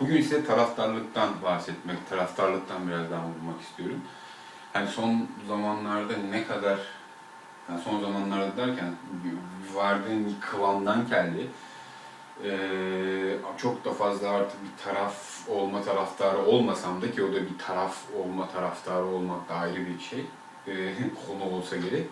Bugün ise taraftarlıktan bahsetmek, taraftarlıktan biraz daha vurmak istiyorum. Hani son zamanlarda ne kadar, yani son zamanlarda derken vardığım kıvamdan kelli, ee, çok da fazla artık bir taraf olma taraftarı olmasam da ki o da bir taraf olma taraftarı olmak da ayrı bir şey, ee, konu olsa gerek.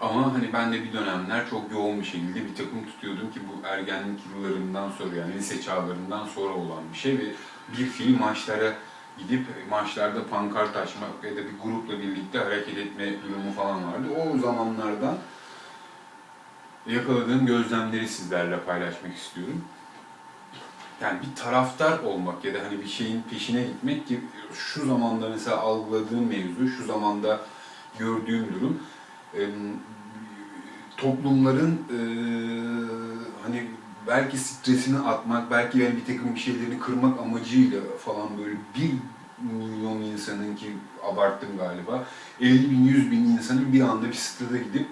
Ama hani ben de bir dönemler çok yoğun bir şekilde bir takım tutuyordum ki bu ergenlik yıllarından sonra yani lise çağlarından sonra olan bir şey ve bir film maçlara gidip maçlarda pankart açmak ya da bir grupla birlikte hareket etme durumu falan vardı. O zamanlardan yakaladığım gözlemleri sizlerle paylaşmak istiyorum. Yani bir taraftar olmak ya da hani bir şeyin peşine gitmek ki şu zamanda mesela algıladığım mevzu, şu zamanda gördüğüm durum toplumların e, hani belki stresini atmak, belki yani bir takım bir şeylerini kırmak amacıyla falan böyle bir milyon insanın ki abarttım galiba 50 bin 100 bin insanın bir anda bir stada gidip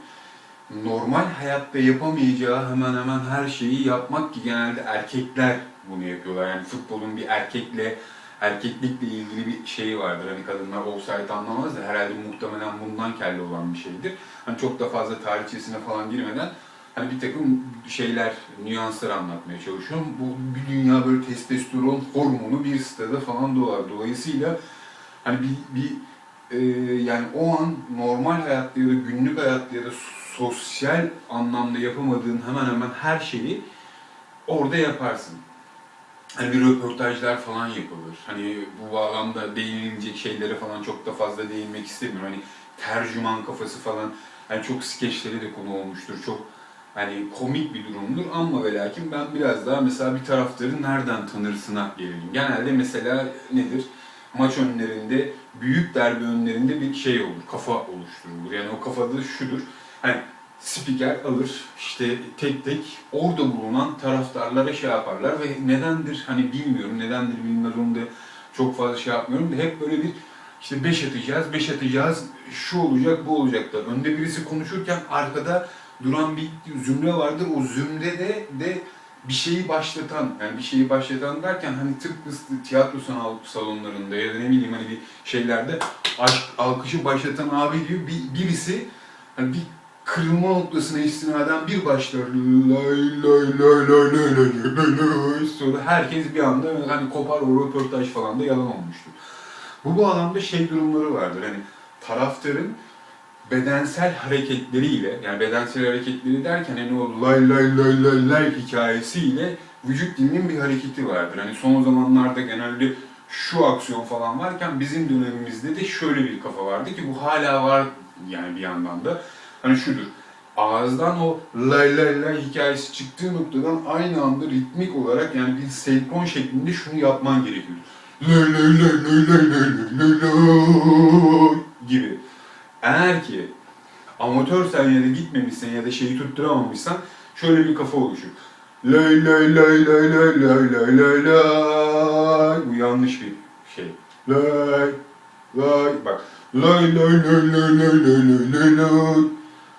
normal hayatta yapamayacağı hemen hemen her şeyi yapmak ki genelde erkekler bunu yapıyorlar. Yani futbolun bir erkekle erkeklikle ilgili bir şeyi vardır. Hani kadınlar offside anlamaz da herhalde muhtemelen bundan kelle olan bir şeydir. Hani çok da fazla tarihçesine falan girmeden hani bir takım şeyler, nüanslar anlatmaya çalışıyorum. Bu bir dünya böyle testosteron hormonu bir stada falan dolar. Dolayısıyla hani bir, bir e, yani o an normal hayatta ya da günlük hayatta ya da sosyal anlamda yapamadığın hemen hemen her şeyi orada yaparsın. Hani röportajlar falan yapılır. Hani bu bağlamda değinilecek şeylere falan çok da fazla değinmek istemiyorum. Hani tercüman kafası falan hani çok skeçleri de konu olmuştur. Çok hani komik bir durumdur ama ve lakin ben biraz daha mesela bir taraftarı nereden tanırsına gelelim. Genelde mesela nedir? Maç önlerinde, büyük derbi önlerinde bir şey olur, kafa oluşturulur. Yani o kafada şudur, hani spiker alır işte tek tek orada bulunan taraftarlara şey yaparlar ve nedendir hani bilmiyorum, nedendir bilmez onu da çok fazla şey yapmıyorum da hep böyle bir işte beş atacağız, beş atacağız, şu olacak, bu olacak da. Önde birisi konuşurken arkada duran bir zümre vardır. O zümrede de bir şeyi başlatan, yani bir şeyi başlatan derken hani tıpkı tiyatro salonlarında ya da ne bileyim hani bir şeylerde aşk, alkışı başlatan abi diyor bir, birisi hani bir kırılma noktasına istinaden bir başlıyor. Lay lay lay lay lay lay lay lay sonra herkes bir anda hani kopar o röportaj falan da yalan olmuştur. Bu bağlamda şey durumları vardır hani taraftarın bedensel hareketleriyle yani bedensel hareketleri derken hani o lay lay lay lay lay hikayesiyle vücut dilinin bir hareketi vardır. Hani son zamanlarda genelde şu aksiyon falan varken bizim dönemimizde de şöyle bir kafa vardı ki bu hala var yani bir yandan da Hani şudur. Ağızdan o lay lay lay hikayesi çıktığı noktadan aynı anda ritmik olarak yani bir senkron şeklinde şunu yapman gerekiyor. Lay lay lay lay lay lay lay lay gibi. Eğer ki amatörsen ya da gitmemişsen ya da şeyi tutturamamışsan şöyle bir kafa oluşur. Lay lay lay lay lay lay lay lay lay Bu yanlış bir şey. Lay lay bak. Lay lay lay lay lay lay lay lay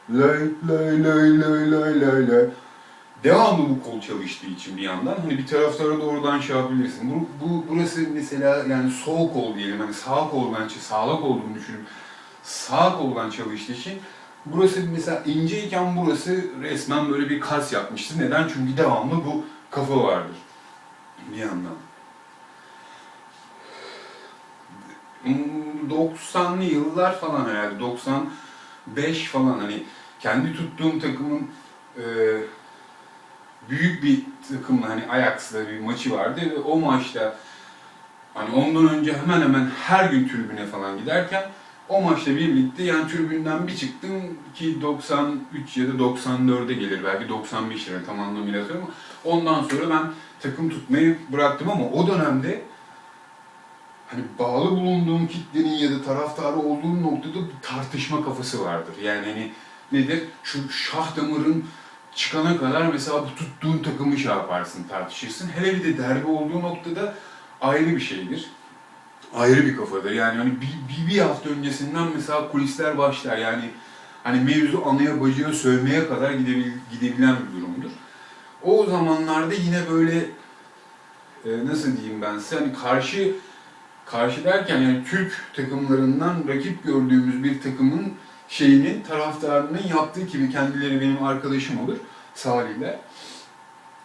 Lay lay lay lay lay lay lay Devamlı bu kol çalıştığı için bir yandan hani bir taraftara doğrudan şey yapabilirsin. Bu, bu burası mesela yani sol kol diyelim hani sağ koldan sağlık olduğunu düşünün sağ koldan çalıştığı için burası mesela inceyken burası resmen böyle bir kas yapmıştı. Neden? Çünkü devamlı bu kafa vardır. Bir yandan. Hmm, 90'lı yıllar falan herhalde. 95 falan hani kendi tuttuğum takımın e, büyük bir takımla hani Ajax'la bir maçı vardı ve o maçta hani ondan önce hemen hemen her gün tribüne falan giderken o maçla birlikte yani tribünden bir çıktım ki 93 ya da 94'e gelir belki 95 lira tam anlamıyla söylüyorum ondan sonra ben takım tutmayı bıraktım ama o dönemde hani bağlı bulunduğum kitlenin ya da taraftarı olduğum noktada bir tartışma kafası vardır. Yani hani nedir? Şu şah damarın çıkana kadar mesela bu tuttuğun takımı şey yaparsın, tartışırsın. Hele bir de derbi olduğu noktada ayrı bir şeydir ayrı bir kafadır. Yani hani bir, bir, hafta öncesinden mesela kulisler başlar. Yani hani mevzu anaya bacıya sövmeye kadar gidebil, gidebilen bir durumdur. O zamanlarda yine böyle e, nasıl diyeyim ben size hani karşı karşı derken yani Türk takımlarından rakip gördüğümüz bir takımın şeyinin taraftarının yaptığı gibi kendileri benim arkadaşım olur Salih'le.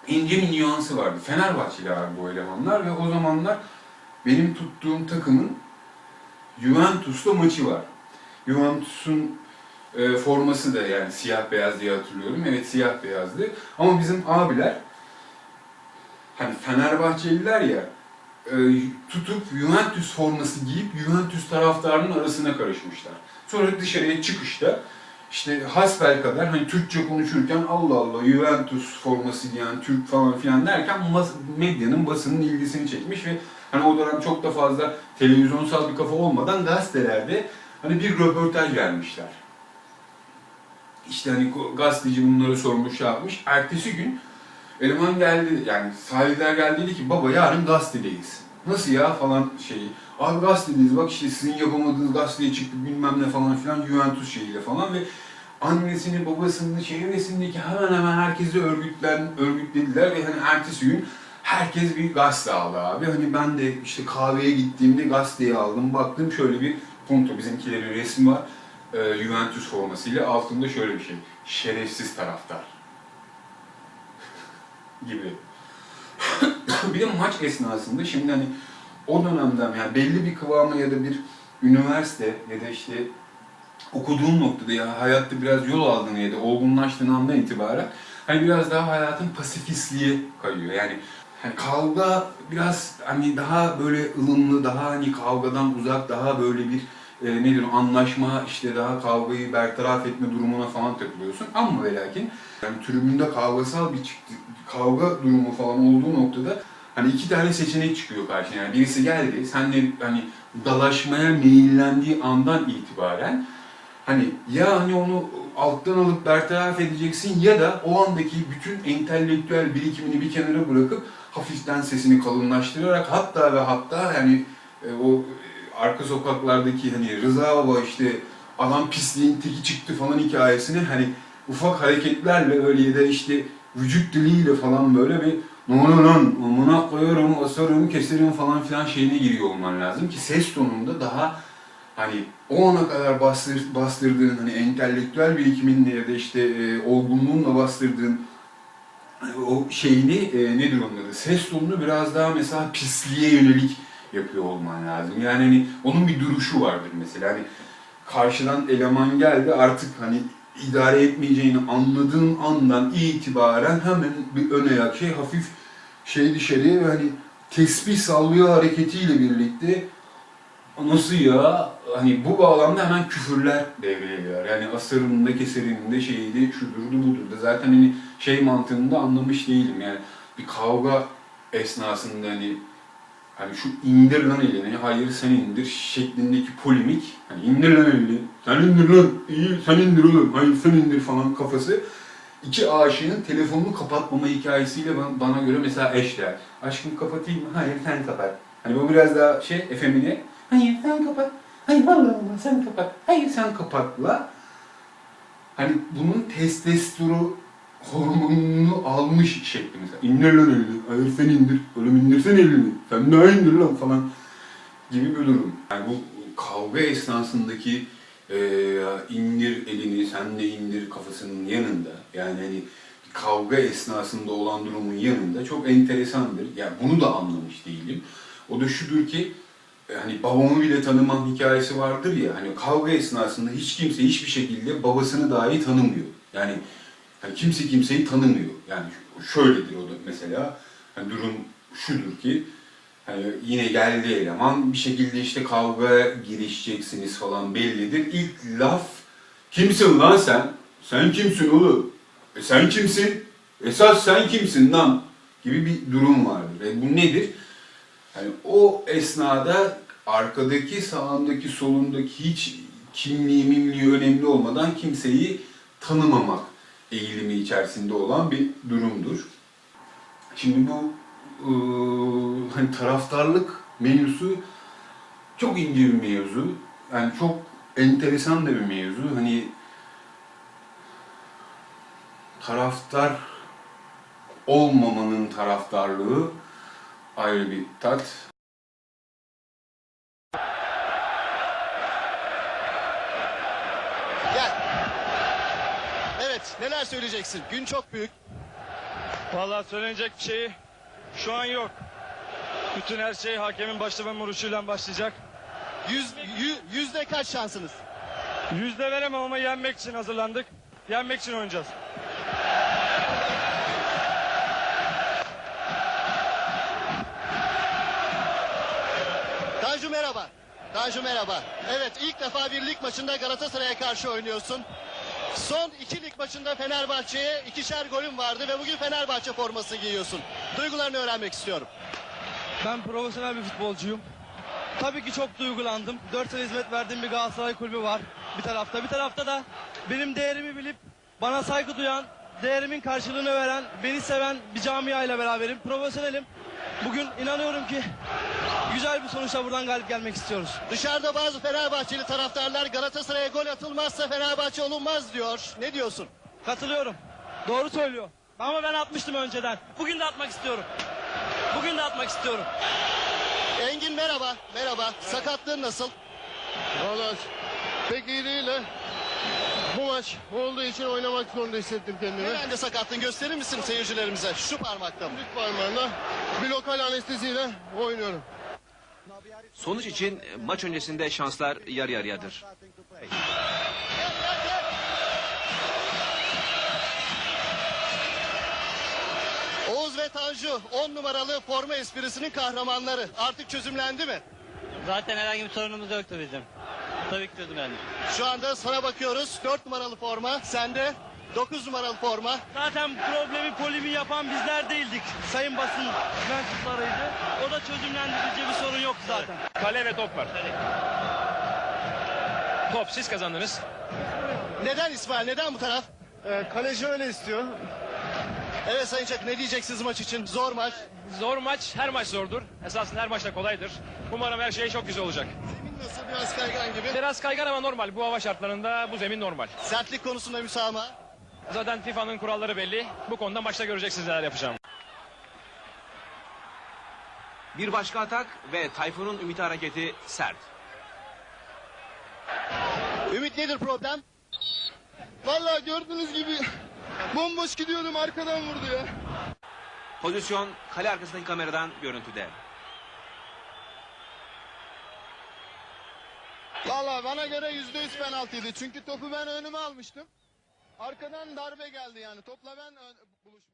İnce bir nüansı vardı. Fenerbahçeli abi bu elemanlar ve o zamanlar benim tuttuğum takımın Juventus'la maçı var. Juventus'un e, forması da yani siyah beyaz diye hatırlıyorum. Evet siyah beyazdı. Ama bizim abiler hani Fenerbahçeliler ya tutup Juventus forması giyip Juventus taraftarının arasına karışmışlar. Sonra dışarıya çıkışta işte hasbel kadar hani Türkçe konuşurken Allah Allah Juventus forması giyen Türk falan filan derken medyanın basının ilgisini çekmiş ve hani o dönem çok da fazla televizyonsal bir kafa olmadan gazetelerde hani bir röportaj vermişler. İşte hani gazeteci bunları sormuş şey yapmış. Ertesi gün eleman geldi yani sahipler geldi dedi ki baba yarın gazetedeyiz. Nasıl ya falan şeyi. Abi gazetedeyiz bak işte sizin yapamadığınız gazeteye çıktık bilmem ne falan filan Juventus şeyiyle falan ve annesini babasını çevresindeki hemen hemen herkesi örgütlen, örgütlediler ve hani ertesi gün herkes bir gazete aldı abi. Hani ben de işte kahveye gittiğimde gazeteyi aldım baktım şöyle bir punto bizimkilerin resmi var. Ee, Juventus formasıyla altında şöyle bir şey. Şerefsiz taraftar. Gibi. bir de maç esnasında şimdi hani o dönemden yani belli bir kıvama ya da bir üniversite ya da işte okuduğun noktada ya hayatta biraz yol aldığın ya da olgunlaştığın andan itibaren hani biraz daha hayatın pasifistliğe kayıyor. Yani hani kavga biraz hani daha böyle ılımlı, daha hani kavgadan uzak, daha böyle bir e, nedir anlaşma işte daha kavgayı bertaraf etme durumuna falan takılıyorsun. Ama ve lakin yani tribünde kavgasal bir çıktı, kavga durumu falan olduğu noktada hani iki tane seçenek çıkıyor karşına. Yani birisi geldi, senle hani dalaşmaya meyillendiği andan itibaren hani ya hani onu alttan alıp bertaraf edeceksin ya da o andaki bütün entelektüel birikimini bir kenara bırakıp hafiften sesini kalınlaştırarak hatta ve hatta yani e, o arka sokaklardaki hani Rıza Baba işte adam pisliğin teki çıktı falan hikayesini hani ufak hareketlerle öyle ya da işte vücut diliyle falan böyle bir ne lan amına koyuyorum asarım keserim falan filan şeyine giriyor olman lazım ki ses tonunda daha hani o ana kadar bastır, bastırdığın hani entelektüel birikiminle ya da işte e, olgunluğunla bastırdığın o şeyini e, nedir onun adı ses tonunu biraz daha mesela pisliğe yönelik yapıyor olman lazım. Yani hani onun bir duruşu vardır mesela. Hani karşıdan eleman geldi artık hani idare etmeyeceğini anladığın andan itibaren hemen bir ön ayak şey hafif şey dışarıya ve hani tesbih sallıyor hareketiyle birlikte. Nasıl ya? Hani bu bağlamda hemen küfürler devreye girer. Yani asırında keserinde şeydi şudurdu budur da. Zaten hani şey mantığını da anlamış değilim. Yani bir kavga esnasında hani hani şu indir lan elini, hayır sen indir şeklindeki polemik, hani indir lan elini, sen indir lan, iyi sen indir oğlum, hayır sen indir falan kafası. İki aşığın telefonunu kapatmama hikayesiyle bana, göre mesela eşler. Aşkım kapatayım mı? Hayır sen kapat. Hani bu biraz daha şey efemine. Hayır sen kapat. Hayır vallahi sen kapat. Hayır sen kapatla. Hani bunun testosteron hormonunu almış şekli mesela. İndir lan elini. Hayır sen indir. Oğlum indirsen elini. Sen daha indir lan falan gibi bir durum. Yani bu kavga esnasındaki e, indir elini, sen de indir kafasının yanında. Yani hani kavga esnasında olan durumun yanında çok enteresandır. Yani bunu da anlamış değilim. O da şudur ki e, hani babamı bile tanımam hikayesi vardır ya hani kavga esnasında hiç kimse hiçbir şekilde babasını dahi tanımıyor. Yani hani kimse kimseyi tanımıyor. Yani şöyledir o da mesela hani durum şudur ki hani yine geldi eleman bir şekilde işte kavgaya girişeceksiniz falan bellidir. İlk laf kimsin lan sen? Sen kimsin oğlum? E sen kimsin? Esas sen kimsin lan? Gibi bir durum vardır. E bu nedir? Yani o esnada arkadaki, sağındaki, solundaki hiç kimliği, mimliği önemli olmadan kimseyi tanımamak eğilimi içerisinde olan bir durumdur. Şimdi bu ıı, hani taraftarlık mevzusu çok ince bir mevzu. Yani çok enteresan da bir mevzu. Hani taraftar olmamanın taraftarlığı ayrı bir tat. Evet, neler söyleyeceksin? Gün çok büyük. Vallahi söylenecek bir şey şu an yok. Bütün her şey hakemin başlama vuruşuyla başlayacak. Yüz, yü- yüzde kaç şansınız? Yüzde veremem ama yenmek için hazırlandık. Yenmek için oynayacağız. Tanju merhaba. Tanju merhaba. Evet, ilk defa bir lig maçında Galatasaray'a karşı oynuyorsun. Son iki lig maçında Fenerbahçe'ye ikişer golün vardı ve bugün Fenerbahçe forması giyiyorsun. Duygularını öğrenmek istiyorum. Ben profesyonel bir futbolcuyum. Tabii ki çok duygulandım. 4 sene hizmet verdiğim bir Galatasaray kulübü var bir tarafta. Bir tarafta da benim değerimi bilip bana saygı duyan, değerimin karşılığını veren, beni seven bir camia ile beraberim. Profesyonelim. Bugün inanıyorum ki güzel bir sonuçla buradan galip gelmek istiyoruz. Dışarıda bazı Fenerbahçeli taraftarlar Galatasaray'a gol atılmazsa Fenerbahçe olunmaz diyor. Ne diyorsun? Katılıyorum. Doğru söylüyor. Ama ben atmıştım önceden. Bugün de atmak istiyorum. Bugün de atmak istiyorum. Engin merhaba. Merhaba. Sakatlığın nasıl? Valla pek iyi değil de bu maç olduğu için oynamak zorunda hissettim kendimi. Nerede sakatlığın gösterir misin seyircilerimize? Şu parmakta mı? Üç parmağında bir lokal anesteziyle oynuyorum. Sonuç için maç öncesinde şanslar yarı yarıyadır. Oğuz ve Tanju 10 numaralı forma esprisinin kahramanları. Artık çözümlendi mi? Zaten herhangi bir sorunumuz yoktu bizim. Tabii ki çözümlendi. Şu anda sana bakıyoruz. 4 numaralı forma. Sende 9 numaralı forma. Zaten problemi polimi yapan bizler değildik. Sayın basın mensuplarıydı. O da çözümlendirici bir sorun yoktu zaten. Kale ve top var. Top siz kazandınız. Neden İsmail? Neden bu taraf? Ee, kaleci öyle istiyor. Evet Sayın Çak ne diyeceksiniz maç için? Zor maç. Zor maç, her maç zordur. Esasında her maç da kolaydır. Umarım her şey çok güzel olacak. Zemin nasıl? Biraz kaygan gibi. Biraz kaygan ama normal. Bu hava şartlarında bu zemin normal. Sertlik konusunda müsamaha. Zaten FIFA'nın kuralları belli. Bu konuda maçta göreceksiniz neler yapacağım. Bir başka atak ve Tayfun'un ümit hareketi sert. Ümit nedir problem? Valla gördüğünüz gibi bomboş gidiyordum arkadan vurdu ya. Pozisyon kale arkasındaki kameradan görüntüde. Valla bana göre yüzde yüz penaltıydı. Çünkü topu ben önüme almıştım. Arkadan darbe geldi yani. Topla ben ön- buluş